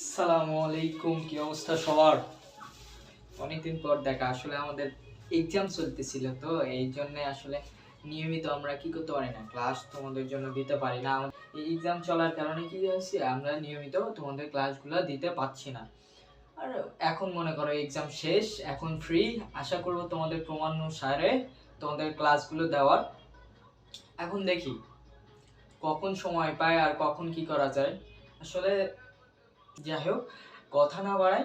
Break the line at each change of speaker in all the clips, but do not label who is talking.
আসসালামু আলাইকুম, কি অবস্থা সবার? অনেকদিন পর দেখা, আসলে আমাদের এক্সাম চলতেছিল তো, এই জন্য আসলে নিয়মিত আমরা কি করতে পারি না ক্লাস তোমাদের জন্য দিতে পারি না। এই এক্সাম চলার কারণে কি হয়েছে, আমরা নিয়মিত তোমাদের ক্লাসগুলো দিতে পারছি না। আর এখন মনে করো এক্সাম শেষ, এখন ফ্রি আশা করব তোমাদের ক্রমানুসারে তোমাদের ক্লাসগুলো দেওয়ার। এখন দেখি, কখন সময় পায় আর কখন কি করা যায়। আসলে যাই হোক কথা না বাড়াই,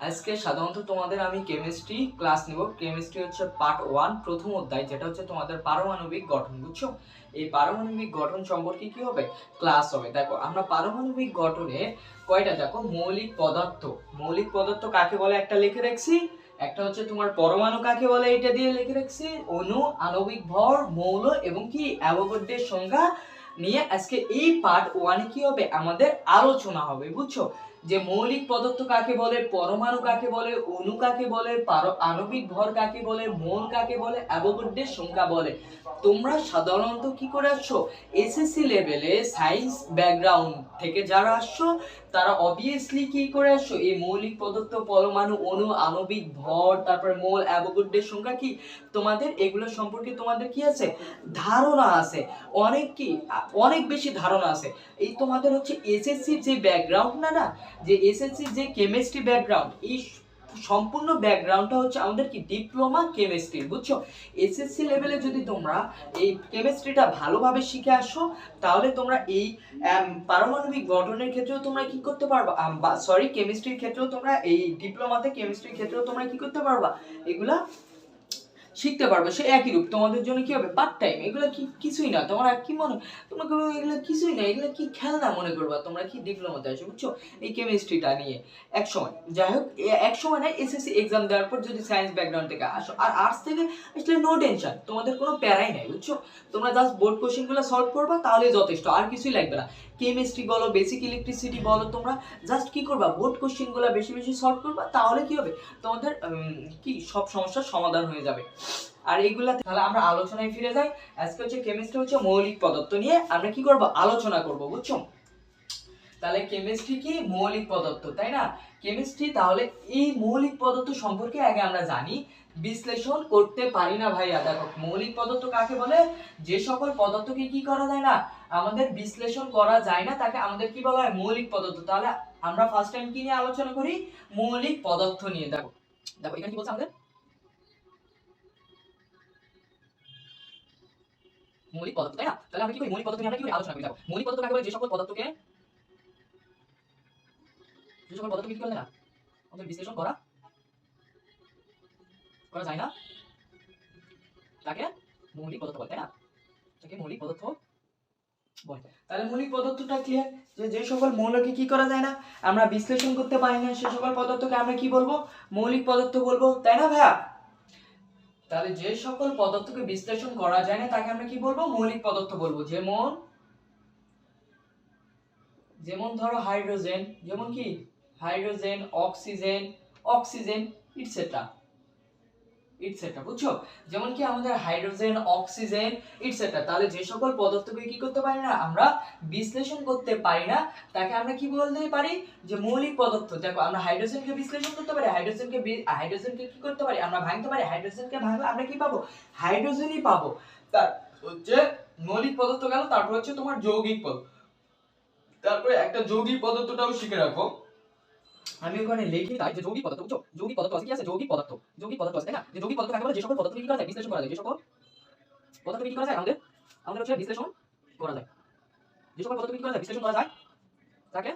আজকে সাধারণত তোমাদের আমি কেমিস্ট্রি ক্লাস নেব। কেমিস্ট্রি হচ্ছে পার্ট ওয়ান প্রথম অধ্যায়, যেটা হচ্ছে তোমাদের পারমাণবিক গঠন, বুঝছ? এই পারমাণবিক গঠন সম্পর্কে কি হবে? ক্লাস হবে। দেখো, আমরা পারমাণবিক গঠনে কয়টা, দেখো, মৌলিক পদার্থ। মৌলিক পদার্থ কাকে বলে? একটা লিখে রাখছি। একটা হচ্ছে তোমার পরমাণু কাকে বলে? এটা দিয়ে লিখে রাখছি। অণু, আণবিক ভর, মৌল এবং কি? অ্যাভোগাড্রের সংজ্ঞা নিয়ে আজকে এই পার্ট ওয়ানে কি হবে? আমাদের আলোচনা হবে, বুঝছ? যে মৌলিক পদার্থ কাকে বলে, পরমাণু কাকে বলে, অণু কাকে বলে আণবিক ভর কাকে বলে মোল কাকে বলে অ্যাভোগাড্রের সংখ্যা বলে। তোমরা সাধারণত কি করে আসছো? এসএসসি লেভেলে সায়েন্স ব্যাকগ্রাউন্ড থেকে যারা আসছো, তারা অবভিয়াসলি কি করে আসছো? এই মৌলিক পদার্থ পরমাণু, অণু, আণবিক ভর, তারপরে মোল অ্যাভোগাড্রের সংখ্যা কি? তোমাদের এগুলো সম্পর্কে তোমাদের কি আছে? ধারণা আছে। অনেক কি, অনেক বেশি ধারণা আছে। এই তোমাদের হচ্ছে এসএসসির যে ব্যাকগ্রাউন্ড না না যে এসএসসির যে কেমিস্ট্রি ব্যাকগ্রাউন্ড এই সম্পূর্ণ ব্যাকগ্রাউন্ডটা হচ্ছে আমাদের কি? ডিপ্লোমা কেমিস্ট্রি বুঝছ? এসএসসি লেভেলে যদি তোমরা এই কেমিস্ট্রিটা ভালোভাবে শিখে আসো, তাহলে তোমরা এই পারমাণবিক গঠনের ক্ষেত্রেও তোমরা কি করতে পারবা? সরি কেমিস্ট্রির ক্ষেত্রেও তোমরা এই ডিপ্লোমাতে কেমিস্ট্রির ক্ষেত্রেও তোমরা কি করতে পারবা? এগুলা শিখতে পারবে, সে একই রূপ। তোমাদের জন্য কি হবে? পার্ট টাইম এগুলো কি কিছুই না। তোমরা কি মনে তোমরা করবে এগুলো কিছুই না, এগুলো কি খেলনা মনে করবা? তোমরা কি ডিপ্লোমাতে আসো বুঝছ? এই কেমিস্ট্রিটা নিয়ে। এক সময়। যাই হোক এক সময় না এসএসসি এক্সাম দেওয়ার পর যদি সায়েন্স ব্যাকগ্রাউন্ড থেকে আসো। আর আর্টস থেকে আসলে নো টেনশন তোমাদের কোনো প্যারাই নাই, বুঝছ? তোমরা জাস্ট বোর্ড কোশ্চেনগুলো সলভ করবা তাহলে যথেষ্ট। আর কিছুই লাগবে না। কেমিস্ট্রি বলো বেসিক ইলেকট্রিসিটি বলো, তোমরা জাস্ট কি করবা? বোর্ড কোশ্চেনগুলো বেশি বেশি সলভ করবা, তাহলে কি হবে? তোমাদের কি সব সমস্যার সমাধান হয়ে যাবে। আর এইগুলা তাহলে আমরা আলোচনায় ফিরে যাই। আজকে হচ্ছে কেমিস্ট্রি হচ্ছে মৌলিক পদার্থ নিয়ে আমরা কি করব? আলোচনা করব, বুঝছ? তাহলে কেমিস্ট্রি কি? মৌলিক পদার্থ, তাই না? কেমিস্ট্রি তাহলে এই মৌলিক পদার্থ সম্পর্কে আগে আমরা জানি। বিশ্লেষণ করতে পারি না ভাইয়া, দেখো, মৌলিক পদার্থ কাকে বলে? যে সকল পদার্থকে কি করা যায় না? আমাদের বিশ্লেষণ করা যায় না, তাকে আমাদের কি বলা হয়? মৌলিক পদার্থ। তাহলে আমরা ফার্স্ট টাইম কি নিয়ে আলোচনা করি? মৌলিক পদার্থ নিয়ে। দেখো দেখো, এখানে কি বলছে আমাদের? মৌলিক পদার্থ, তাই না? তাহলে আমরা কি করি? মৌলিক পদার্থ নিয়ে আমরা কি করি আলোচনা করি? দেখো, মৌলিক পদার্থ কাকে বলে? যে সকল পদার্থকে যে সকল পদার্থকে কি করে না? আমাদের বিশ্লেষণ করা। করা যায় না। তাকে মৌলিক পদার্থ বলে, তাই না? তাকে মৌলিক পদার্থ বলে। তাহলে মৌলিক পদার্থটা ক্লিয়ার যে যে সকল মৌলকে কি করা যায় না? আমরা বিশ্লেষণ করতে পারি না, সে সকল পদার্থকে আমরা কি বলব? মৌলিক পদার্থ বলব, তাই না ভাইয়া? তাহলে যে সকল পদার্থকে বিশ্লেষণ করা যায় না, তাকে আমরা কি বলব? মৌলিক পদার্থ বলব। যেমন যেমন ধরো হাইড্রোজেন, যেমন কি? Hydrogen, oxygen oxygen etcetera etcetera বুঝছ? যেমন কি আমাদের হাইড্রোজেন, অক্সিজেন ইটসেট্রা তাহলে যে সকল পদার্থকে কি করতে পারি না, আমরা বিশ্লেষণ করতে পারি না, তাকে আমরা কি বলতে পারি? যে মৌলিক পদার্থ, দেখো, আমরা হাইড্রোজেনকে বিশ্লেষণ করতে পারি, হাইড্রোজেনকে হাইড্রোজেনকে কি করতে পারি? আমরা ভাঙতে পারি, হাইড্রোজেনকে ভাঙলে আমরা কি পাবো? হাইড্রোজেনই পাবো। তার হচ্ছে মৌলিক পদার্থ গেল, তারপর হচ্ছে তোমার যৌগিক পদার্থ তারপরে একটা যৌগিক পদার্থটাও শিখে রাখো। আমি ওখানে লিখি তাই যে যৌগিক পদার্থ, বুঝছ? যৌগিক পদার্থ আছে কি আছে? যৌগিক পদার্থ। যৌগিক পদার্থ আছে, তাই না? যে যৌগিক পদার্থ কাকে বলে যে সকল পদার্থ কি করা যায়? বিশ্লেষণ করা যায়। যে সকল পদার্থ কি করা যায়? আমাদের আমাদের হচ্ছে বিশ্লেষণ করা যায়। যে সকল পদার্থ কি করা যায়? বিশ্লেষণ করা যায়। তাকে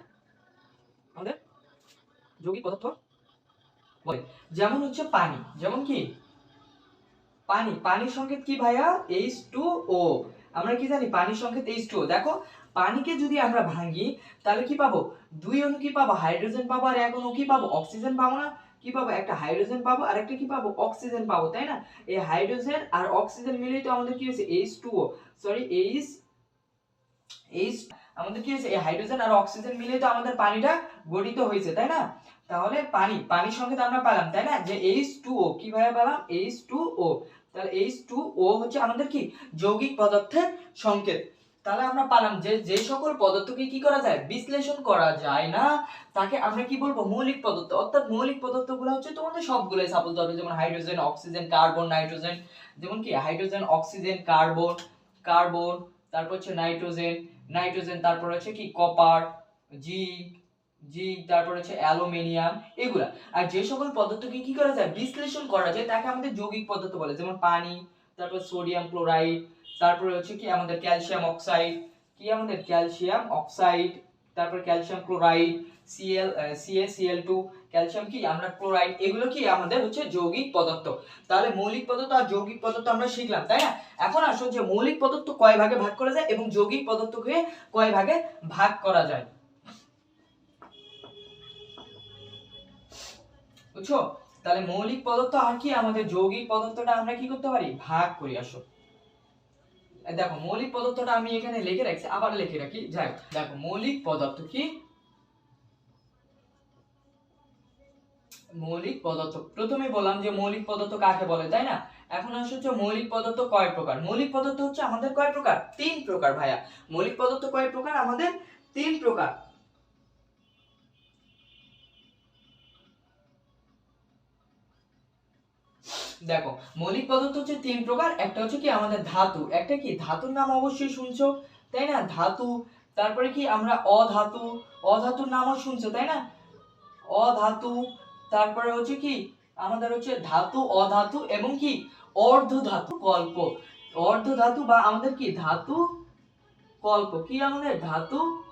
আমাদের যৌগিক পদার্থ বলে। যেমন হচ্ছে পানি। যেমন কি? পানি। পানির সংকেত কি ভাইয়া? এইচ টু ও আমরা কি জানি? পানির সংকেত এইচ টু দেখো, পানিকে যদি আমরা ভাঙি, তাহলে কি পাবো? দুই অণু কি পাবো? হাইড্রোজেন পাবো আর এক অণু কি পাবো? অক্সিজেন পাবো না। কি পাবো? একটা হাইড্রোজেন পাবো আর একটা কি পাবো? অক্সিজেন পাবো, তাই না? এই হাইড্রোজেন আর অক্সিজেন মিলেই তো আমাদের কি হয়েছে? H two sorry H H আমাদের কি হয়েছে? এই হাইড্রোজেন আর অক্সিজেন মিলেই তো আমাদের পানিটা গঠিত হয়েছে, তাই না? তাহলে পানি, পানির সংকেত আমরা পেলাম, তাই না? যে এইচ টু ও কীভাবে পেলাম? এইচ টু ও তাহলে এইচ টু ও হচ্ছে আমাদের কি? যৌগিক পদার্থের সংকেত। তাহলে আমরা পালাম যে যে সকল পদার্থকে কি করা যায়? বিশ্লেষণ করা যায় না। তাকে আমরা কি বলব? মৌলিক পদার্থ। অর্থাৎ মৌলিক পদার্থগুলো হচ্ছে তোমাদের সবগুলোই সাপোজ ধরবে যেমন হাইড্রোজেন অক্সিজেন কার্বন নাইট্রোজেন যেমন কি? হাইড্রোজেন অক্সিজেন কার্বন কার্বন তারপর হচ্ছে নাইট্রোজেন নাইট্রোজেন তারপর হচ্ছে কি? কপার জিঙ্ক জিঙ্ক, তারপর হচ্ছে অ্যালুমিনিয়াম, এগুলা। আর যে সকল পদার্থকে কি করা যায়? বিশ্লেষণ করা যায়, তাকে আমাদের যৌগিক পদার্থ বলে, যেমন পানি, তারপর সোডিয়াম ক্লোরাইড, তারপরে হচ্ছে কি আমাদের ক্যালসিয়াম অক্সাইড, কি আমাদের? ক্যালসিয়াম অক্সাইড, তারপর calcium chloride CL C A C L two calcium কি? আমরা ক্লোরাইড, এগুলো কি আমাদের হচ্ছে যৌগিক পদার্থ। তাহলে মৌলিক পদার্থ আর যৌগিক পদার্থ আমরা শিখলাম, তাই না? এখন আসুন যে মৌলিক পদার্থ কয় ভাগে ভাগ করা যায় এবং যৌগিক পদার্থকে কয় ভাগে ভাগ করা যায়? বুঝছ? তাহলে মৌলিক পদার্থ আর কি? আমাদের যৌগিক পদার্থটা আমরা কি করতে পারি? ভাগ করি, আসো। দেখো, মৌলিক পদার্থটা আমি এখানে লিখে রাখছি, আবার লিখে রাখি। যাই। দেখো, মৌলিক পদার্থ কি? মৌলিক পদার্থ। প্রথমে বললাম যে মৌলিক পদার্থ কাকে বলে, তাই না? এখন আসছে হচ্ছে মৌলিক পদার্থ কয় প্রকার? মৌলিক পদার্থ হচ্ছে আমাদের কয় প্রকার? তিন প্রকার, ভাইয়া। মৌলিক পদার্থ কয় প্রকার? আমাদের তিন প্রকার। দেখো, মৌলিক পদার্থ হচ্ছে তিন প্রকার, একটা হচ্ছে কি আমাদের ধাতু, একটা কি ধাতুর নাম অবশ্যই শুনছো, তাই না? ধাতু, তারপরে কি আমরা অধাতু, অধাতুর নামও শুনছো, তাই না? অধাতু, তারপরে হচ্ছে কি আমাদের হচ্ছে ধাতু, অধাতু এবং কি অর্ধ ধাতু কল্প। অর্ধ ধাতু বা আমাদের কি ধাতু, কল্প, কি আমাদের? ধাতু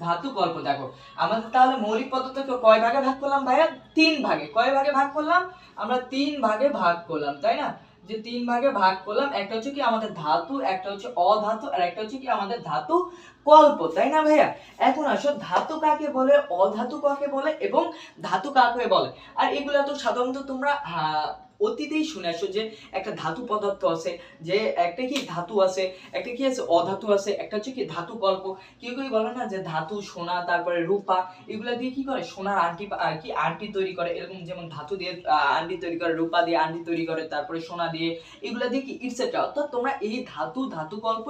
ধাতু কল্প দেখো। আমাদের তাহলে মৌলিক পদার্থকে কয় ভাগে ভাগ করলাম ভাইয়া? তিন ভাগে। কয় ভাগে ভাগ করলাম? আমরা তিন ভাগে ভাগ করলাম তাই না? যে তিন ভাগে ভাগ করলাম একটা হচ্ছে কি আমাদের ধাতু একটা হচ্ছে অধাতু আর একটা হচ্ছে কি আমাদের ধাতু কল্প তাই না ভাইয়া? এখন আসো ধাতু কাকে বলে অধাতু কাকে বলে এবং ধাতু কাকে বলে? আর এগুলা তো সাধারণত তোমরা আহ, অতীতেই শুনে আসো যে একটা ধাতু পদার্থ আছে যে একটা কি ধাতু আছে একটা কি আছে অধাতু আছে একটা হচ্ছে কি ধাতু কল্প। কেউ কেউ বলে না যে ধাতু সোনা তারপরে রূপা এগুলো দিয়ে কি করে? সোনার আন্টি কি আন্টি তৈরি করে? এরকম যেমন ধাতু দিয়ে আহ, আংটি তৈরি করে রূপা দিয়ে আন্টি তৈরি করে তারপরে সোনা দিয়ে এগুলা দিয়ে কি ইটসেট্রা অর্থাৎ তোমরা এই ধাতু ধাতু কল্প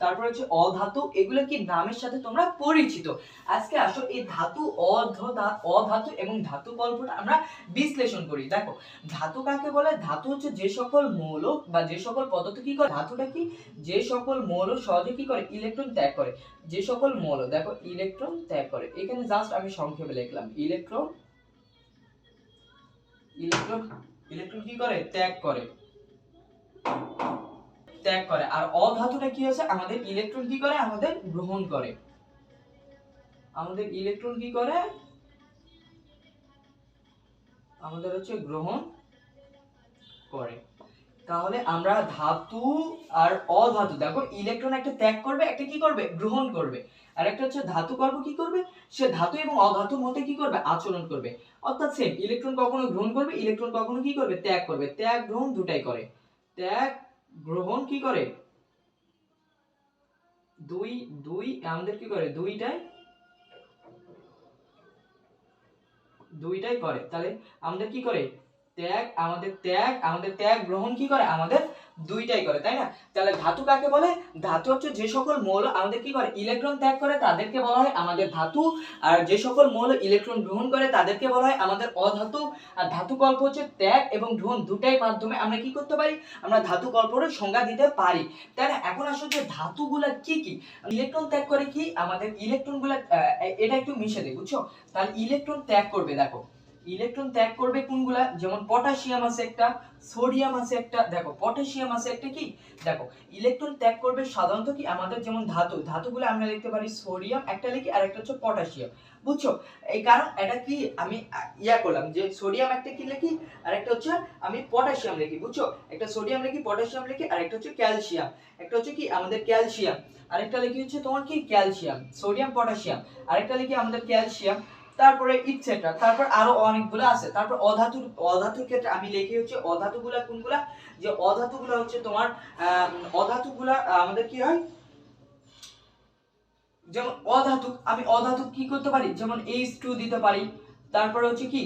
তারপরে হচ্ছে অধাতু এগুলো কি নামের সাথে তোমরা পরিচিত? আজকে আসো এই ধাতু অধ অধাতু এবং ধাতু কল্পটা আমরা বিশ্লেষণ করি। দেখো ধাতু কাকে বলে? ধাতু হচ্ছে যে সকল মৌল বা যে সকল পদার্থ কি করে? ধাতুটা কি? যে সকল মৌল সহজে কি করে? ইলেকট্রন ত্যাগ করে। যে সকল মৌল, দেখো ইলেকট্রন ত্যাগ করে। এখানে জাস্ট আমি সংক্ষেপে লিখলাম। ইলেকট্রন ইলেকট্রন ইলেকট্রন কি করে? ত্যাগ করে। ত্যাগ করে। আর অধাতুটা কি আছে আমাদের ইলেকট্রন কি করে? আমাদের গ্রহণ করে। আমাদের ইলেকট্রন কি করে? আমাদের হচ্ছে গ্রহণ করে। তাহলে আমরা ধাতু আর অধাতু, দেখো ইলেকট্রন একটা ত্যাগ করবে, একটা কি করবে? গ্রহণ করবে। আর একটা হচ্ছে ধাতু কর্ম কি করবে? সে ধাতু এবং অধাতু মধ্যে কি করবে? আচরণ করবে। অর্থাৎ সেম ইলেকট্রন কখনো গ্রহণ করবে ইলেকট্রন কখনো কি করবে? ত্যাগ করবে। ত্যাগ, গ্রহণ দুটাই করে। ত্যাগ, গ্রহণ কি করে? দুই দুই, আমাদের কি করে? দুইটাই দুইটাই করে। তাহলে আমাদের কি করে? ত্যাগ, আমাদের ত্যাগ আমাদের ত্যাগ গ্রহণ কি করে? আমাদের দুইটাই করে, তাই না? তাহলে ধাতু কাকে বলে? ধাতু হচ্ছে যে সকল মৌল আমাদের কি করে? ইলেকট্রন ত্যাগ করে, তাদেরকে বলা হয় আমাদের ধাতু। আর যে সকল মৌল ইলেকট্রন গ্রহণ করে, তাদেরকে বলা হয় আমাদের অধাতু। আর ধাতু কল্প হচ্ছে ত্যাগ এবং গ্রহণ দুটাই মাধ্যমে আমরা কি করতে পারি? আমরা ধাতু কল্পের সংজ্ঞা দিতে পারি। না এখন আসলে যে ধাতুগুলা কি কি? ইলেকট্রন ত্যাগ করে কি? আমাদের ইলেকট্রনগুলা এটা একটু মিশে দেয় বুঝছ? তাহলে ইলেকট্রন ত্যাগ করবে, দেখো। ইলেকট্রন ত্যাগ করবে কোনগুলা? যেমন পটাশিয়াম আছে একটা সোডিয়াম আছে একটা। দেখো পটাশিয়াম আছে একটা কি? দেখো ইলেকট্রন ত্যাগ করবে সাধারণত কি? আমাদের যেমন ধাতু, ধাতুগুলো আমরা লিখতে পারি সোডিয়াম একটা লিখি, আর একটা হচ্ছে পটাশিয়াম বুঝছ? এই কারণ এটা কি আমি ইয়া করলাম যে সোডিয়াম একটা কি লিখি, আর একটা হচ্ছে আমি পটাশিয়াম লিখি, বুঝছ? একটা সোডিয়াম লিখি পটাশিয়াম লিখি, আর একটা হচ্ছে ক্যালসিয়াম একটা হচ্ছে কি? আমাদের ক্যালসিয়াম আরেকটা লিখি হচ্ছে তোমার কি? ক্যালসিয়াম সোডিয়াম পটাশিয়াম আরেকটা লিখি আমাদের ক্যালসিয়াম তারপরে ইটসেট্রা তারপর আরও অনেকগুলো আছে। তারপর অধাতুর অধাতুর ক্ষেত্রে আমি লিখি হচ্ছে অধাতুগুলা কোনগুলা? যে অধাতুগুলা হচ্ছে তোমার অধাতুগুলা, আমাদের কি হয়? যেমন অধাতু, আমি অধাতু কি করতে পারি? যেমন এইচ টু দিতে পারি। তারপরে হচ্ছে কি?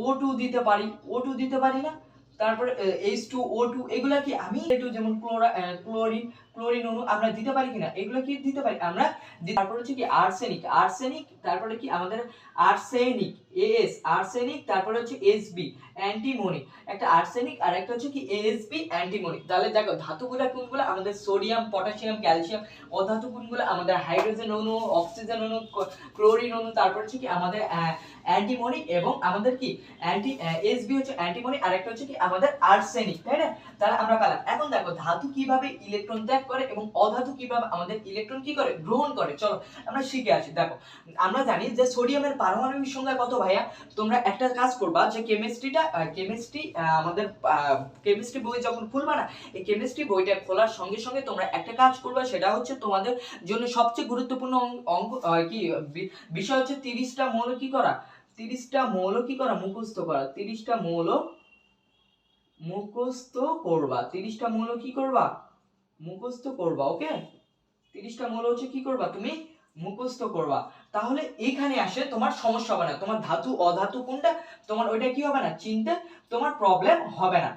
ও টু দিতে পারি। ও টু দিতে পারি না। তারপরে এইচ টু ও টু এগুলা কি? আমি যেমন ক্লোরা ক্লোরিন ক্লোরিন অণু আমরা দিতে পারি কিনা? এগুলো কি দিতে পারি? আমরা তারপর হচ্ছে কি আর্সেনিক আর্সেনিক তারপরে কি আমাদের আর্সেনিক এএস আর্সেনিক তারপরে হচ্ছে এসবি অ্যান্টিমনি একটা আর্সেনিক আর একটা হচ্ছে কি এএসবি অ্যান্টিমনি তাহলে দেখো, ধাতুগুলো কোনগুলো? আমাদের সোডিয়াম পটাশিয়াম ক্যালসিয়াম অধাতু কোনগুলো? আমাদের হাইড্রোজেন অণু অক্সিজেন অণু ক্লোরিন অণু তারপর হচ্ছে কি আমাদের অ্যান্টিমনি এবং আমাদের কি? অ্যান্টি এসবি হচ্ছে অ্যান্টিমনি আর একটা হচ্ছে কি আমাদের আর্সেনিক তাই না? তাহলে আমরা পেলাম। এখন দেখো, ধাতু কীভাবে ইলেকট্রন ত্যাগ করে এবং অধাতু কীভাবে আমাদের ইলেকট্রন কি করে? গ্রহণ করে। চলো, আমরা শিখে আসি। দেখো, আমরা জানি যে সোডিয়ামের পারমাণবিক সংখ্যা কত ভাইয়া? তোমরা একটা কাজ করবা যে কেমিস্ট্রিটা কেমিস্ট্রি আমাদের কেমিস্ট্রি বই যখন খুলবা না, এই কেমিস্ট্রি বইটা খোলার সঙ্গে সঙ্গে তোমরা একটা কাজ করবা, সেটা হচ্ছে তোমাদের জন্য সবচেয়ে গুরুত্বপূর্ণ অঙ্ক কি বিষয় হচ্ছে তিরিশটা মৌল কি করা? তিরিশটা মৌল কি করা? মুখস্থ করা। তিরিশটা মৌল মুখস্থ করবা। তিরিশটা মৌল কি করবা? মুখস্থ করবা ওকে তিরিশটা মৌল হচ্ছে কি করবা তুমি? মুখস্থ করবা। তাহলে এখানে আসে তোমার সমস্যা হবে না। তোমার ধাতু, অধাতু কোনটা? তোমার ওইটা কি হবে না? চিনতে তোমার প্রবলেম হবে না।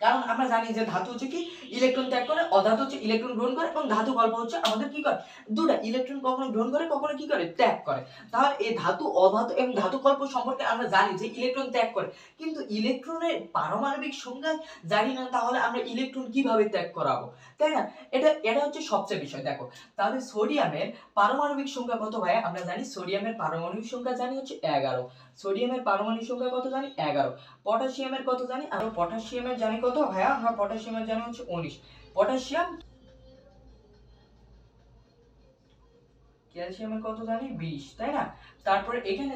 কারণ আমরা জানি যে ধাতু হচ্ছে কি? ইলেকট্রন ত্যাগ করে, অধাতু হচ্ছে ইলেকট্রন গ্রহণ করে এবং ধাতু গল্প হচ্ছে আমাদের কি করে? দুটা ইলেকট্রন কখনো গ্রহণ করে, কখনো কি করে? ত্যাগ করে। তাহলে এই ধাতু, অধাতু এবং ধাতু কল্প সম্পর্কে আমরা জানি যে ইলেকট্রন ত্যাগ করে। কিন্তু ইলেকট্রনের পারমাণবিক সংখ্যা জানি না, তাহলে আমরা ইলেকট্রন কীভাবে ত্যাগ করাবো? তাই না? এটা এটা হচ্ছে সবচেয়ে বিষয়। দেখো, তাহলে সোডিয়ামের পারমাণবিক সংখ্যা কত ভাই আমরা জানি সোডিয়ামের পারমাণবিক সংখ্যা জানি হচ্ছে এগারো। সোডিয়ামের পারমাণবিক সংখ্যা কত জানি? এগারো। পটাশিয়ামের কত জানি? আমরা পটাশিয়ামের জানি কত ভাইয়া? আমরা পটাশিয়ামের জানি হচ্ছে উনিশ। পটাশিয়াম ক্যালসিয়ামের কত জানি? বিশ, তাই না? তারপরে এখানে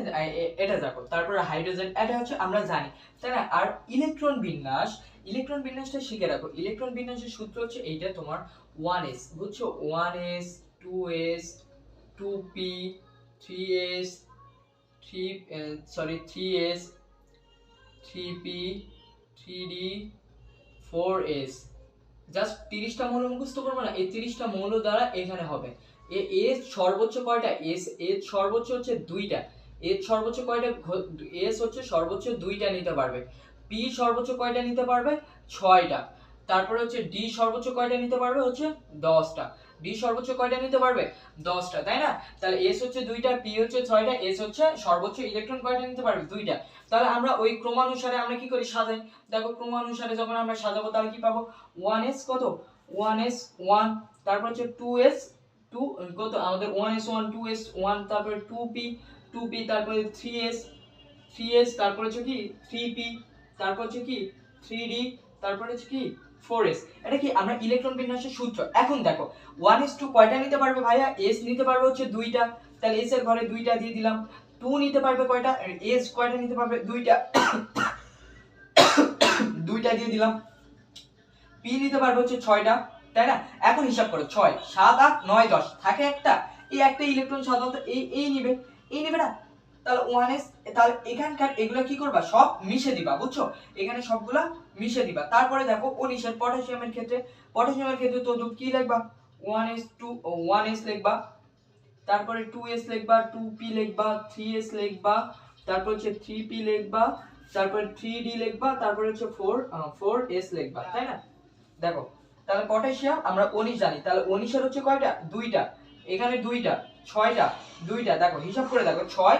এটা দেখো, তারপরে হাইড্রোজেন, এটা হচ্ছে আমরা জানি, তাই না? আর ইলেকট্রন বিন্যাস, ইলেকট্রন বিন্যাসটা শিখে রাখো। ইলেকট্রন বিন্যাসের সূত্র হচ্ছে এইটা তোমার ওয়ান এস, বুঝছ? One S, two S, two P, three S, three sorry, three S, three P, three D four S just তিরিশটা মৌল মুখস্থ করব না, এই তিরিশটা মৌল দ্বারা এখানে হবে। এ এস সর্বোচ্চ কয়টা? এস এস সর্বোচ্চ হচ্ছে দুইটা। এস সর্বোচ্চ কয়টা? এস হচ্ছে সর্বোচ্চ দুইটা নিতে পারবে। পি সর্বোচ্চ কয়টা নিতে পারবে? ছয়টা। তারপরে হচ্ছে ডি সর্বোচ্চ কয়টা নিতে পারবে? হচ্ছে দশটা। ডি সর্বোচ্চ কয়টা নিতে পারবে? দশটা, তাই না? তাহলে এস হচ্ছে দুইটা পি হচ্ছে ছয়টা এস হচ্ছে সর্বোচ্চ ইলেকট্রন কয়টা নিতে পারবে? দুইটা। তাহলে আমরা ওই ক্রমানুসারে আমরা কি করি? সাজাই। দেখো ক্রমানুসারে যখন আমরা সাজাবো, তাহলে কি পাবো? ওয়ান এস কত? ওয়ান এস ওয়ান তারপর হচ্ছে টু এস টু কত? আমাদের one S one two S one তারপরে টু পি টু পি তারপরে থ্রি এস থ্রি এস তারপর হচ্ছে কি? থ্রি পি তারপর হচ্ছে কি? থ্রি ডি তারপর হচ্ছে কি? ফোর এস এটা কি আমরা ইলেকট্রন বিন্যাসের সূত্র? এখন দেখো ওয়ান এস টু কয়টা নিতে পারবে ভাইয়া? এস নিতে পারবে হচ্ছে দুইটা। তাহলে এস এর ঘরে দুইটা দিয়ে দিলাম। টু নিতে পারবে কয়টা? এস কয়টা নিতে পারবে? দুইটা। দুইটা দিয়ে দিলাম। পি নিতে পারবে হচ্ছে ছয়টা। তাই না? এখন হিসাব করো, ছয়, সাত, আট, নয়, দশ। থাকে একটা। এই একটা ইলেকট্রন সাধারণত এই এই নিবে। এই নিবে না? তাহলে ওয়ান এস তাহলে এখানকার এগুলো কি করবা? সব মিশে দিবা, বুঝছ? এখানে সবগুলা মিশে দিবা। তারপরে দেখো, উনিশের পটাশিয়ামের ক্ষেত্রে পটাশিয়ামের ক্ষেত্রে তো কি লিখবা? One S two one S লিখবা। তারপরে টু এস লিখবা টু পি লিখবা থ্রি এস লিখবা। তারপর হচ্ছে থ্রি পি লিখবা। তারপরে থ্রি ডি লিখবা। তারপরে হচ্ছে ফোর ফোর এস লিখবা, তাই না? দেখো, তাহলে পটাশিয়াম আমরা উনিশ জানি। তাহলে উনিশের হচ্ছে কয়টা? দুইটা। এখানে দুইটা, ছয়টা, দুইটা। দেখো, হিসাব করে দেখো, ছয়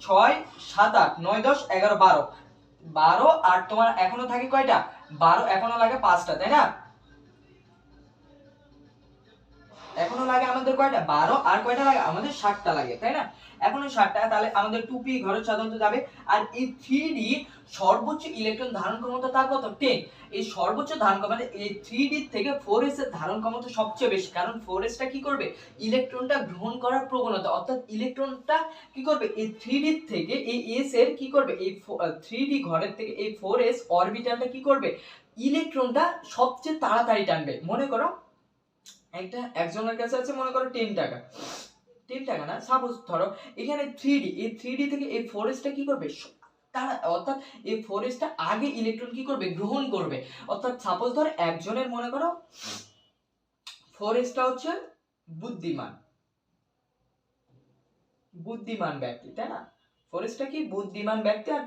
ছয়, সাত আট, নয়, দশ, এগারো, বারো। বারো, আর তোমার এখনও থাকে কয়টা? বারো এখনও লাগে পাঁচটা, তাই না? এখনও লাগে আমাদের কয়টা? বারো। আর কয়টা লাগে? আমাদের ষাটটা লাগে, তাই না? এখনও ষাটটা, তাহলে আমাদের টুপি ঘরে সাধারণত যাবে। আর এই থ্রি সর্বোচ্চ ইলেকট্রন ধারণ ক্ষমতা তার কত? টেন এই সর্বোচ্চ ধারণ ক্ষমতা, এই থ্রি ডি থেকে ফোর এস এর ধারণ ক্ষমতা সবচেয়ে বেশি। কারণ ফোর এসটা কি করবে? ইলেকট্রনটা গ্রহণ করার প্রবণতা, অর্থাৎ ইলেকট্রনটা কি করবে? এই থ্রি ডি থেকে এই এস এর কি করবে? এই থ্রি ডি ঘরের থেকে এই ফোর এস অরবিটালটা কি করবে? ইলেকট্রনটা সবচেয়ে তাড়াতাড়ি টানবে। মনে করো একটা একজনের কাছে আছে, মনে করো টেন টাকা। টেন টাকা না? সাপোজ ধরো, এখানে থ্রি ডি এই থ্রি ডি থেকে এই ফোর এসটা কি করবে? তারা, অর্থাৎ এই ফোর এসটা আগে ইলেকট্রন কি করবে? গ্রহণ করবে। অর্থাৎ সাপোজ ধর একজনের, মনে করো ফোর এসটা হচ্ছে বুদ্ধিমান। বুদ্ধিমান ব্যক্তি, তাই না? ফোর এসটা কি? বুদ্ধিমান ব্যক্তি আর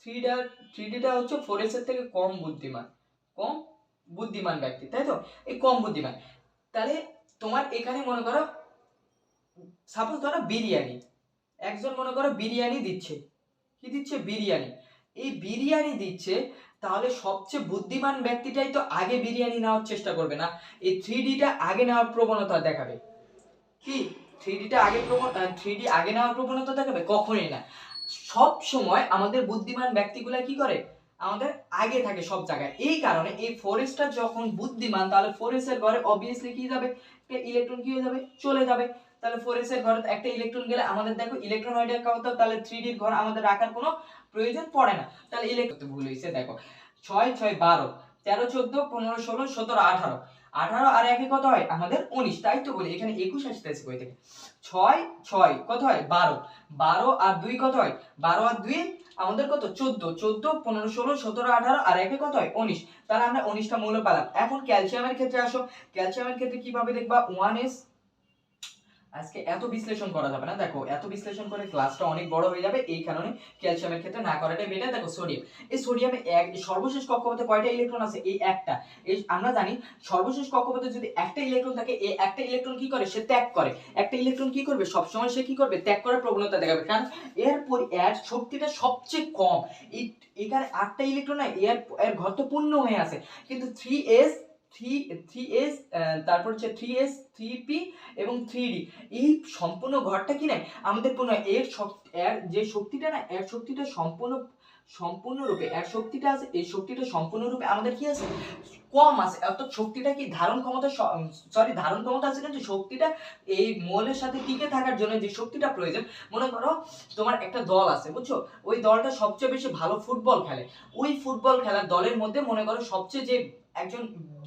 থ্রিটা থ্রি ডিটা হচ্ছে ফোর এসের থেকে কম বুদ্ধিমান। কম বুদ্ধিমান ব্যক্তি, তাই তো? এই কম বুদ্ধিমান। তাহলে তোমার এখানে মনে করো সাপোজ ধরো বিরিয়ানি, একজন মনে করো বিরিয়ানি দিচ্ছে। কি দিচ্ছে? বিরিয়ানি। এই বিরিয়ানি দিচ্ছে, তাহলে সবচেয়ে বুদ্ধিমান ব্যক্তিটাই তো আগে বিরিয়ানি নেওয়ার চেষ্টা করবে না। এই থ্রি ডিটা আগে নেওয়ার প্রবণতা দেখাবে। কি? থ্রি ডিটা আগে থ্রি ডি আগে নেওয়ার প্রবণতা দেখাবে? কখনোই না। সব সময় আমাদের বুদ্ধিমান ব্যক্তিগুলা কি করে? আমাদের আগে থাকে সব জায়গায়। এই কারণে এই ফরেস্টটা যখন বুদ্ধিমান, তাহলে ফরেস্টের ঘরে অবভিয়াসলি কি যাবে? একটা ইলেকট্রন কি হয়ে যাবে? চলে যাবে। তাহলে ফরেস্টের ঘরে একটা ইলেকট্রন গেলে আমাদের দেখো ইলেকট্রন হয়ে কথা তাহলে থ্রি ডির ঘর আমাদের রাখার কোনো প্রয়োজন পড়ে না। তাহলে ইলেকট্রন ভুল হয়েছে, দেখো। ছয় ছয়, বারো, তেরো, চোদ্দ, পনেরো, ষোলো, সতেরো, আঠারো। আঠারো আর একে কত হয়? আমাদের উনিশ। তাই তো বলি, এখানে একুশ আসতেছে বই থেকে? ছয় ছয়, কত হয়? বারো। বারো আর দুই কত হয়? বারো আর দুই আমাদের কত? চোদ্দ। চোদ্দ, পনেরো, ষোলো, সতেরো, আঠারো আর একে কত হয়? উনিশ। তাহলে আমরা উনিশটা মৌল পেলাম। এখন ক্যালসিয়ামের ক্ষেত্রে আসো। ক্যালসিয়ামের ক্ষেত্রে কীভাবে দেখবা? ওয়ান এস আজকে এত বিশ্লেষণ করা যাবে না। দেখো, এত বিশ্লেষণ করে ক্লাসটা অনেক বড় হয়ে যাবে। এই কারণে ক্যালসিয়ামের ক্ষেত্রে না করাটাই বেটার দেখো সোডিয়াম এই সোডিয়ামে এক সর্বশেষ কক্ষপথে কয়টা ইলেকট্রন আছে? এই একটা। এই আমরা জানি সর্বশেষ কক্ষপথে যদি একটা ইলেকট্রন থাকে, এই একটা ইলেকট্রন কি করে? সে ত্যাগ করে। একটা ইলেকট্রন কি করবে? সবসময় সে কি করবে? ত্যাগ করার প্রবণতা দেখাবে। কারণ এরপর এর শক্তিটা সবচেয়ে কম। এখানে আটটা ইলেকট্রন এর এর ঘর তো পূর্ণ হয়ে আছে। কিন্তু three S three three S তারপর হচ্ছে থ্রি এস থ্রি পি এবং থ্রি ডি এই সম্পূর্ণ ঘরটা কি নাই? আমাদের শক্তি, এর যে শক্তিটা না, এর শক্তিটা সম্পূর্ণ, সম্পূর্ণরূপে, এর শক্তিটা আছে, এই শক্তিটা সম্পূর্ণরূপে আমাদের কি আছে? কম আছে। অর্থাৎ শক্তিটা কি ধারণ ক্ষমতা সরি ধারণ ক্ষমতা আছে কিন্তু শক্তিটা এই মৌলের সাথে টিকে থাকার জন্য যে শক্তিটা প্রয়োজন, মনে করো তোমার একটা দল আছে, বুঝছ? ওই দলটা সবচেয়ে বেশি ভালো ফুটবল খেলে। ওই ফুটবল খেলার দলের মধ্যে মনে করো সবচেয়ে যে একজন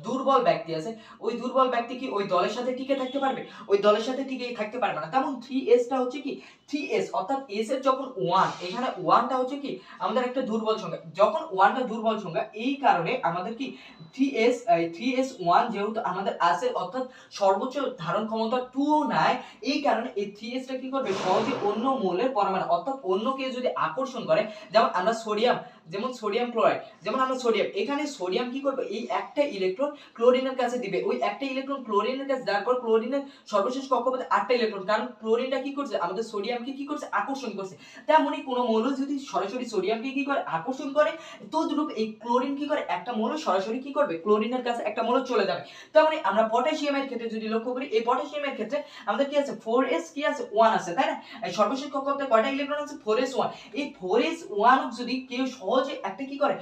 দুর্বল ব্যক্তি আছে, ওই দুর্বল ব্যক্তি কি ওই দলের সাথে টিকে থাকতে পারবে? ওই দলের সাথে টিকে থাকতে পারবে না। তেমন থ্রি এসটা হচ্ছে কি থ্রি এস অর্থাৎ এস এর যখন ওয়ান এখানে ওয়ানটা হচ্ছে কি, আমাদের একটা দুর্বল সংখ্যা। যখন ওয়ানটা দুর্বল সংখ্যা, এই কারণে আমাদের কি three S three S one যেহেতু আমাদের আছে, অর্থাৎ সর্বোচ্চ ধারণ ক্ষমতা টু নাই, এই কারণে এই থ্রি এসটা কি করবে? সহজে অন্য মৌলের পরমাণু, অর্থাৎ অন্যকে যদি আকর্ষণ করে, যেমন আমরা সোডিয়াম যেমন সোডিয়াম ক্লোরাইড যেমন আমরা সোডিয়াম এখানে সোডিয়াম কি করবে? এই একটা ইলেকট্রন ক্লোরিনের কাছে দিবে। ওই একটা ইলেকট্রন ক্লোরিনের কাছে দেওয়ার পর ক্লোরিনের সর্বশেষ কক্ষপথে আটটা ইলেকট্রন কারণ ক্লোরিনটা কি করছে? আমাদের সোডিয়ামকে কি করছে? আকর্ষণ করছে। তেমনই কোনো মৌল যদি সরাসরি সোডিয়ামকে কি করে? আকর্ষণ করে, তদ্রূপ এই ক্লোরিন কি করে? একটা মৌল সরাসরি কি করবে? ক্লোরিনের কাছে একটা মৌল চলে যাবে। তেমনই আমরা পটাশিয়ামের ক্ষেত্রে যদি লক্ষ্য করি, এই পটাশিয়ামের ক্ষেত্রে আমাদের কি আছে? ফোর এস কি আছে? ওয়ান আছে, তাই না? সর্বশেষ কক্ষপথে কয়টা ইলেকট্রন আছে? ফোর এস ওয়ান এই ফোর এস ওয়ান যদি কেউ সহজে একটা কি করে?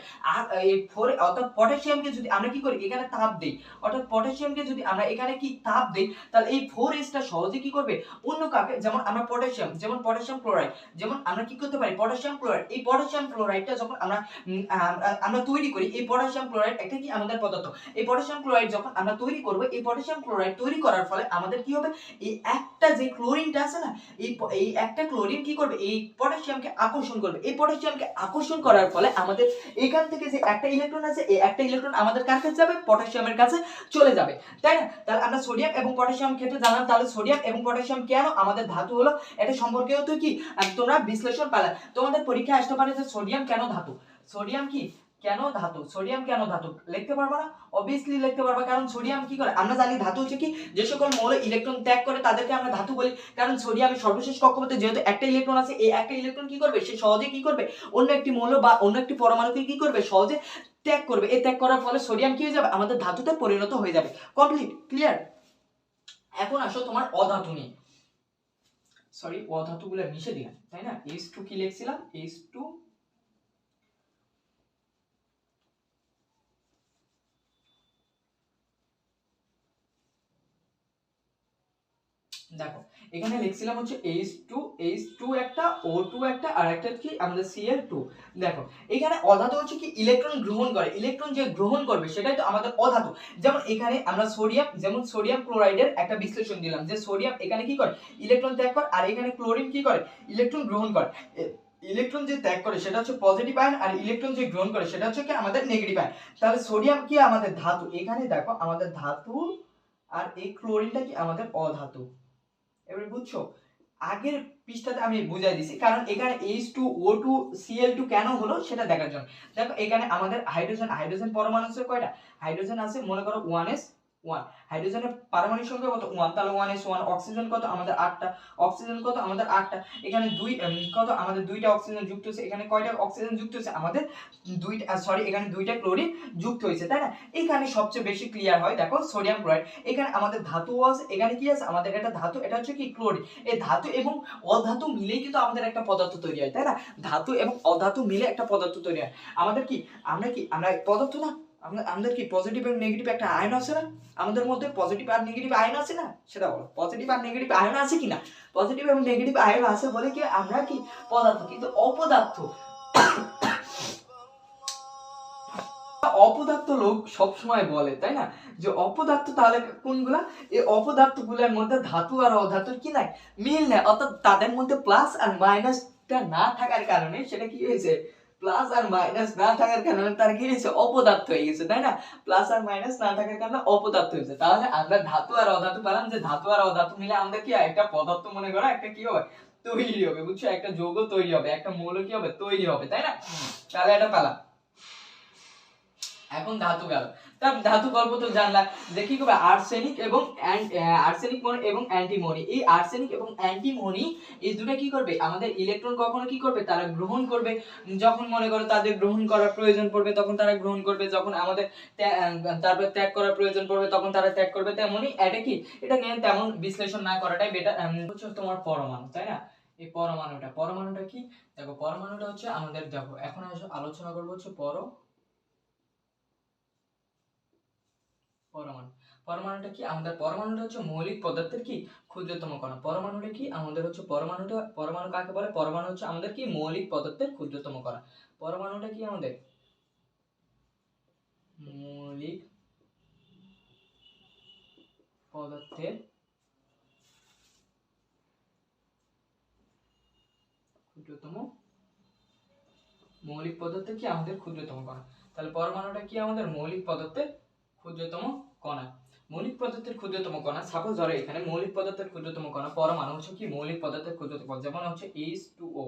ফোর অর্থাৎ পটাশিয়ামকে যদি আমরা কি করি? এখানে তাপ দেই। অর্থাৎ পটাশিয়ামকে যদি আমরা এখানে কি তাপ দেই, তাহলে এই ফোর এসটা সহজে কি করবে? অন্য কাকে যেমন আমরা পটাশিয়াম যেমন পটাশিয়াম ক্লোরাইড যেমন আমরা কি করতে পারি? পটাশিয়াম ক্লোরাইড এই পটাশিয়াম ক্লোরাইডটা যখন আমরা আমরা তৈরি করি, এই পটাশিয়াম ক্লোরাইড একটা কি? আমাদের পদার্থ। এই পটাশিয়াম ক্লোরাইড যখন আমরা তৈরি করব, এই পটাশিয়াম ক্লোরাইড তৈরি করার ফলে আমাদের কি হবে? এই একটা যে ক্লোরিনটা আছে না, এই এই একটা ক্লোরিন কি করবে? এই পটাশিয়ামকে আকর্ষণ করবে। এই পটাশিয়ামকে আকর্ষণ করার ফলে আমাদের এখান থেকে যে একটা ইলেকট্রন আছে, এই একটা ইলেকট্রন আমাদের কার কাছে যাবে? পটাশিয়ামের কাছে চলে যাবে। তাই না? তাহলে আমরা সোডিয়াম এবং পটাশিয়াম ক্ষেত্রে জানলাম, তাহলে সোডিয়াম এবং পটাশিয়াম কেন আমাদের ধাতু হলো? এটা সম্পর্কেও তো কি? তোমরা বিশ্লেষণ পালা। তোমাদের পরীক্ষায় আসতে পারে যে সোডিয়াম কেন ধাতু? সোডিয়াম কি? কেন ধাতু? সোডিয়াম কেন ধাতু? লিখতে পারবা না? অবভিয়াসলি লিখতে পারবা, কারণ সোডিয়াম কি করে? আমরা জানি ধাতু হচ্ছে কি? যে সকল মৌল ইলেকট্রন ত্যাগ করে তাদেরকে আমরা ধাতু বলি। কারণ সোডিয়ামের সর্বশেষ কক্ষপথে যেহেতু একটা ইলেকট্রন আছে, এই একটা ইলেকট্রন কি করবে? সে সহজে কি করবে? অন্য একটি মৌল বা অন্য একটি পরমাণুকে কি করবে? সহজে ত্যাগ করবে। এই ত্যাগ করার ফলে সোডিয়াম কি হয়ে যাবে? আমাদের ধাতুতে পরিণত হয়ে যাবে। কমপ্লিট ক্লিয়ার এখন আসো তোমার অধাতু নিয়ে। সরি অধাতুগুলো মিশে দিলাম, তাই না? এইচ টু কি লিখছিলাম? এইচ টু দেখো, এখানে লিখছিলাম হচ্ছে এইচ টু এইচ টু একটা ও টু একটা, আর একটা কি? আমাদের সিএল টু দেখো, এখানে অধাতু হচ্ছে কি? ইলেকট্রন গ্রহণ করে। ইলেকট্রন যে গ্রহণ করবে, সেটাই তো আমাদের অধাতু। যেমন এখানে আমরা সোডিয়াম যেমন সোডিয়াম ক্লোরাইডের একটা বিশ্লেষণ দিলাম যে সোডিয়াম এখানে কি করে? ইলেকট্রন ত্যাগ করে, আর এখানে ক্লোরিন কি করে? ইলেকট্রন গ্রহণ করে। ইলেকট্রন যে ত্যাগ করে, সেটা হচ্ছে পজিটিভ আয়ন আর ইলেকট্রন যে গ্রহণ করে, সেটা হচ্ছে কি? আমাদের নেগেটিভ আয়ন তাহলে সোডিয়াম কি? আমাদের ধাতু। এখানে দেখো, আমাদের ধাতু, আর এই ক্লোরিনটা কি? আমাদের অধাতু। এবারে বুঝছ? আগের পৃষ্ঠাতে আমি বুঝাই দিছি, কারণ এখানে H two O two CL two কেন হলো সেটা দেখার জন্য। দেখো, এখানে আমাদের হাইড্রোজেন হাইড্রোজেন পরমাণু আছে কয়টা? হাইড্রোজেন আছে, মনে করো ওয়ান এস ওয়ান হাইড্রোজেনের পারমাণবিক সংখ্যা কত? ওয়ান তাহলে ওয়ান এস ওয়ান অক্সিজেন কত? আমাদের আটটা। অক্সিজেন কত? আমাদের আটটা। এখানে দুই কত? আমাদের দুইটা অক্সিজেন যুক্ত হয়েছে। এখানে কয়টা অক্সিজেন যুক্ত হয়েছে? আমাদের দুইটা সরি এখানে দুইটা ক্লোরিন যুক্ত হয়েছে, তাই না? এখানে সবচেয়ে বেশি ক্লিয়ার হয়, দেখো সোডিয়াম ক্লোরাইড এখানে আমাদের ধাতু আছে। এখানে কি আছে? আমাদের একটা ধাতু, এটা হচ্ছে কি? ক্লোরিন এই ধাতু এবং অধাতু মিলেই কিন্তু আমাদের একটা পদার্থ তৈরি হয়, তাই না? ধাতু এবং অধাতু মিলে একটা পদার্থ তৈরি হয়। আমাদের কি? আমরা কি? আমরা পদার্থ না আমাদের কি পজিটিভ এবং নেগেটিভ একটা আয়ন আছে না? আমাদের মধ্যে পজিটিভ আর নেগেটিভ আয়ন আছে না? সেটা বলো পজিটিভ আর নেগেটিভ আয়ন আছে কি না পজিটিভ এবং নেগেটিভ আয়ন আছে বলে কি আমরা কি পদার্থ? কিন্তু অপদার্থ অপদার্থ লোক সবসময় বলে, তাই না? যে অপদার্থ তাহলে কোনগুলা? এই অপদার্থগুলোর মধ্যে ধাতু আর অধাতুর কি নাই? মিল নেই। অর্থাৎ তাদের মধ্যে প্লাস আর মাইনাসটা না থাকার কারণে সেটা কি হয়েছে? প্লাস আর মাইনাস না থাকার কারণে তার কি হয়েছে? অপদার্থ হয়ে গেছে, তাই না? প্লাস আর মাইনাস না থাকার কারণে অপদার্থ হয়েছে। তাহলে আমরা ধাতু আর অধাতু পেলাম যে ধাতু আর অধাতু মিলে আমরা কি হয়? একটা পদার্থ মনে করো, একটা কি হবে? তৈরি হবে, বুঝছ? একটা যৌগ তৈরি হবে, একটা মৌল কি হবে? তৈরি হবে, তাই না? তাহলে এটা পেলাম এখন ধাতু গেল। ধাতু গল্প তো জানলাম যে কি করবে আর্সেনিক এবং আর্সেনিক মনি এবং অ্যান্টিমনি এই আর্সেনিক এবং অ্যান্টিমনি এই দুটো কি করবে? আমাদের ইলেকট্রন কখনো কি করবে? তারা গ্রহণ করবে। যখন মনে করো তাদের গ্রহণ করার প্রয়োজন পড়বে, তখন তারা গ্রহণ করবে। যখন আমাদের তারপর ত্যাগ করার প্রয়োজন পড়বে, তখন তারা ত্যাগ করবে। তেমনই এটা কি? এটা নিয়ে তেমন বিশ্লেষণ না করাটাই বেটার হচ্ছে তোমার পরমাণু, তাই না? এই পরমাণুটা। পরমাণুটা কি? দেখো, পরমাণুটা হচ্ছে আমাদের, দেখো, এখন আলোচনা করব হচ্ছে পর পরমাণু। পরমাণুটা কি? আমাদের পরমাণুটা হচ্ছে মৌলিক পদার্থের কি? ক্ষুদ্রতম কণা। পরমাণুটা কি? আমাদের হচ্ছে পরমাণুটা, পরমাণু কাকে বলে? পরমাণু হচ্ছে আমাদের কি? মৌলিক পদার্থের ক্ষুদ্রতম কণা। পরমাণুটা কি আমাদের? মৌলিক পদার্থের ক্ষুদ্রতম, মৌলিক পদার্থের কি? আমাদের ক্ষুদ্রতম কণা। তাহলে পরমাণুটা কি আমাদের? মৌলিক পদার্থের ক্ষুদ্রতম কণা? মৌলিক পদার্থের ক্ষুদ্রতম কণা। সাপোজ ধরো, এখানে মৌলিক পদার্থের ক্ষুদ্রতম কণা। পরমাণু হচ্ছে কি? মৌলিক পদার্থের ক্ষুদ্রতম কণা। যেমন হচ্ছে এইচ টু ও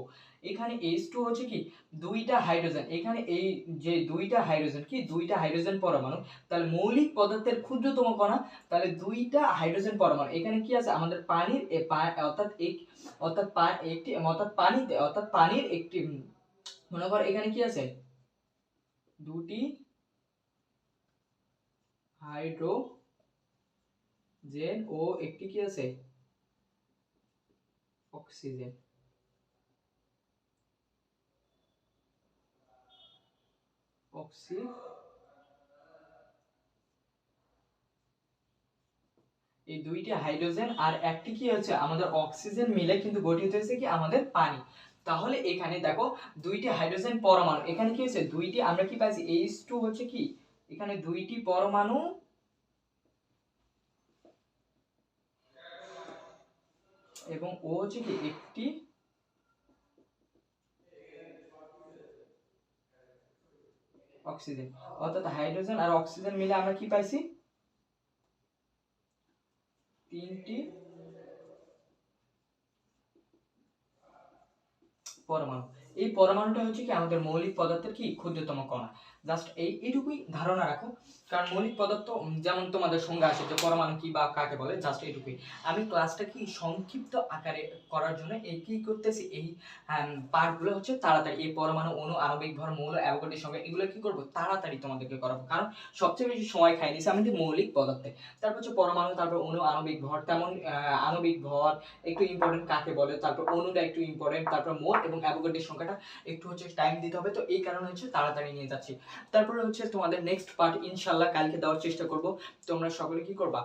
এখানে এইচ টু হচ্ছে কি? দুইটা হাইড্রোজেন। এখানে এই যে দুইটা হাইড্রোজেন, কি? দুইটা হাইড্রোজেন পরমাণু। তাহলে মৌলিক পদার্থের ক্ষুদ্রতম কণা, তাহলে দুইটা হাইড্রোজেন পরমাণু। এখানে কি আছে? আমাদের পানির অর্থাৎ এক, অর্থাৎ একটি, অর্থাৎ পানিতে, অর্থাৎ পানির একটি মনে কর এখানে কি আছে? দুটি হাইড্রোজেন ও একটি কি আছে? অক্সিজেন। অক্সি এই দুইটি হাইড্রোজেন আর একটি কি হচ্ছে? আমাদের অক্সিজেন মিলে কিন্তু গঠিত হয়েছে কি? আমাদের পানি। তাহলে এখানে দেখো, দুইটি হাইড্রোজেন পরমাণু। এখানে কি হয়েছে? দুইটি আমরা কি পাইছি? এইচ টু হচ্ছে কি? এখানে দুইটি পরমাণু। এবং ও হচ্ছে কি একটি অক্সিজেন। অর্থাৎ হাইড্রোজেন আর অক্সিজেন মিলে আমরা কি পাইছি? তিনটি পরমাণু। এই পরমাণুটা হচ্ছে কি আমাদের মৌলিক পদার্থের কি? ক্ষুদ্রতম কণা। জাস্ট এই, এইটুকুই ধারণা রাখো। কারণ মৌলিক পদার্থ যেমন তোমাদের সংজ্ঞা আছে যে পরমাণু কি বা কাকে বলে জাস্ট এইটুকুই। আমি ক্লাসটা কি সংক্ষিপ্ত আকারে করার জন্য এই কি করতেছি, এই পার্টগুলো হচ্ছে তাড়াতাড়ি। এই পরমাণু, অণু, আণবিক ভর, মৌল, অ্যাভোগাড্রোর সঙ্গে এগুলো কি করব? তাড়াতাড়ি তোমাদেরকে করাবো। কারণ সবচেয়ে বেশি সময় খাই দিয়েছে আমাদের মৌলিক পদার্থে। তারপর হচ্ছে পরমাণু, তারপর অণু, আণবিক ভর, তেমন আণবিক ভর একটু ইম্পর্টেন্ট কাকে বলে, তারপর অণুটা একটু ইম্পর্টেন্ট তারপর মোল এবং অ্যাভোগাড্রোর সংখ্যাটা একটু হচ্ছে টাইম দিতে হবে। তো এই কারণে হচ্ছে তাড়াতাড়ি নিয়ে যাচ্ছি। তারপরে হচ্ছে তোমাদের নেক্সট পার্ট ইনশাল্লাহ কালকে দেওয়ার চেষ্টা করব। তোমরা সকলে কি করবা?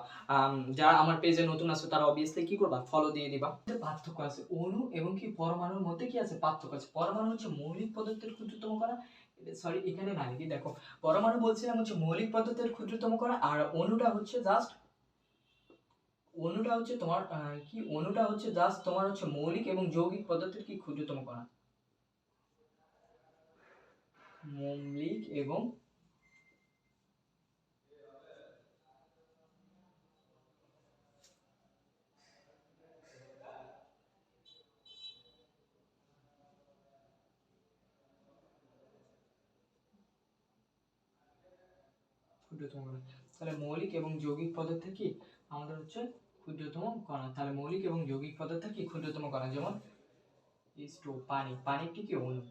যারা আমার পেজে নতুন আছো, তারা অবভিয়াসলি কি করবা? ফলো দিয়ে দিবা। পার্থক্য আছে অণু এবং কি পরমাণুর মধ্যে কি আছে? পার্থক্য আছে। পরমাণু হচ্ছে মৌলিক পদার্থের ক্ষুদ্রতম করা সরি এখানে না কি দেখো। পরমাণু বলছিলাম হচ্ছে মৌলিক পদার্থের ক্ষুদ্রতম করা আর অণুটা হচ্ছে জাস্ট অণুটা হচ্ছে তোমার কি? অণুটা হচ্ছে জাস্ট তোমার হচ্ছে মৌলিক এবং যৌগিক পদার্থের কি ক্ষুদ্রতম কণা? মৌলিক এবং ক্ষুদ্রতম তাহলে মৌলিক এবং যৌগিক পদার্থ কি? আমাদের হচ্ছে ক্ষুদ্রতম কণা। তাহলে মৌলিক এবং যৌগিক পদার্থ কি ক্ষুদ্রতম কণা? যেমন ইস্টো পানি। পানি একটি কি অণু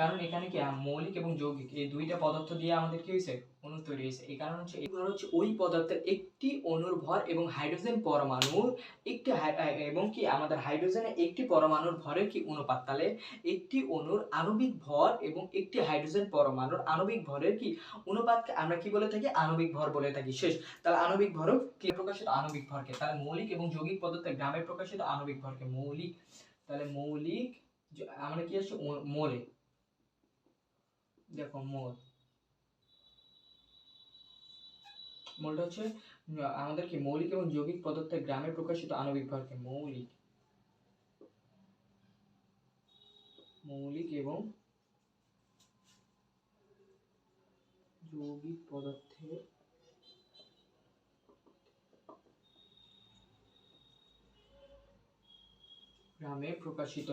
কারণ এখানে কি মৌলিক এবং যৌগিক, এই দুইটা পদার্থ দিয়ে আমাদের কি হয়েছে? অণু তৈরি হয়েছে। এই কারণ হচ্ছে এগুলো হচ্ছে ওই পদার্থের একটি অণুর ভর এবং হাইড্রোজেন পরমাণুর একটি এবং কি আমাদের হাইড্রোজেনের একটি পরমাণুর ভরের কি অনুপাত? তাহলে একটি অণুর আণবিক ভর এবং একটি হাইড্রোজেন পরমাণুর আণবিক ভরের কি অনুপাতকে আমরা কি বলে থাকি? আণবিক ভর বলে থাকি। শেষ। তাহলে আণবিক ভরও কি প্রকাশিত আণবিক ভরকে? তাহলে মৌলিক এবং যৌগিক পদার্থের গ্রামে প্রকাশিত আণবিক ভরকে? মৌলিক। তাহলে মৌলিক আমরা কি আছে ও- মোলে দেখো মোল মোলটা হচ্ছে, আমাদের কি মৌলিক এবং যৌগিক পদার্থের গ্রামে প্রকাশিত আণবিক ভরকে মৌলিক। মৌলিক এবং যৌগিক পদার্থের গ্রামে প্রকাশিত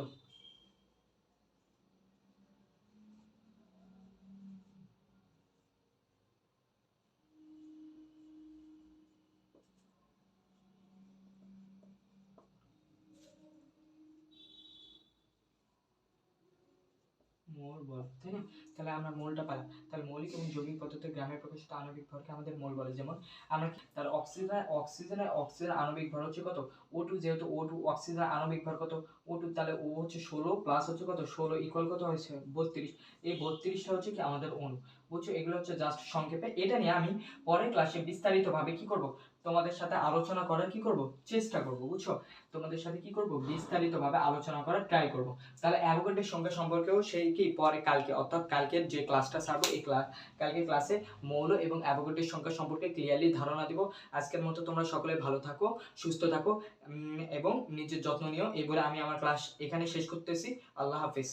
মোল বল তাই না তাহলে আমরা মোলটা পেলাম। তাহলে মৌলিক এবং যৌগিক পদার্থের গ্রামের প্রকাশিত আণবিক ভরকে আমাদের মোল বলে। যেমন আমরা তাহলে অক্সিজেন অক্সিজেনের অক্সিজেন আণবিক ভর হচ্ছে কত? ও টু যেহেতু ও টু অক্সিজেন আণবিক ভর কত? ও টু তাহলে ও হচ্ছে ষোলো প্লাস হচ্ছে কত? ষোলো ইকুয়াল কত হয়েছে? বত্রিশ। এই বত্রিশটা হচ্ছে কি আমাদের অণু বুঝছ? এগুলো হচ্ছে জাস্ট সংক্ষেপে। এটা নিয়ে আমি পরের ক্লাসে বিস্তারিতভাবে কি করব? তোমাদের সাথে আলোচনা করার কি করব? চেষ্টা করব, বুঝছ? তোমাদের সাথে কি করব? বিস্তারিতভাবে আলোচনা করার ট্রাই করব। তাহলে অ্যাভোগাড্রের সংখ্যা সম্পর্কেও সেই কি? পরে কালকে, অর্থাৎ কালকের যে ক্লাসটা ছাড়বো, এই ক্লাস কালকে ক্লাসে মৌল এবং অ্যাভোগাড্রের সংখ্যা সম্পর্কে ক্লিয়ারলি ধারণা দিব। আজকের মতো তোমরা সকলে ভালো থাকো, সুস্থ থাকো এবং নিজের যত্ন নিও। এই বলে আমি আমার ক্লাস এখানে শেষ করতেছি। আল্লাহ হাফিজ।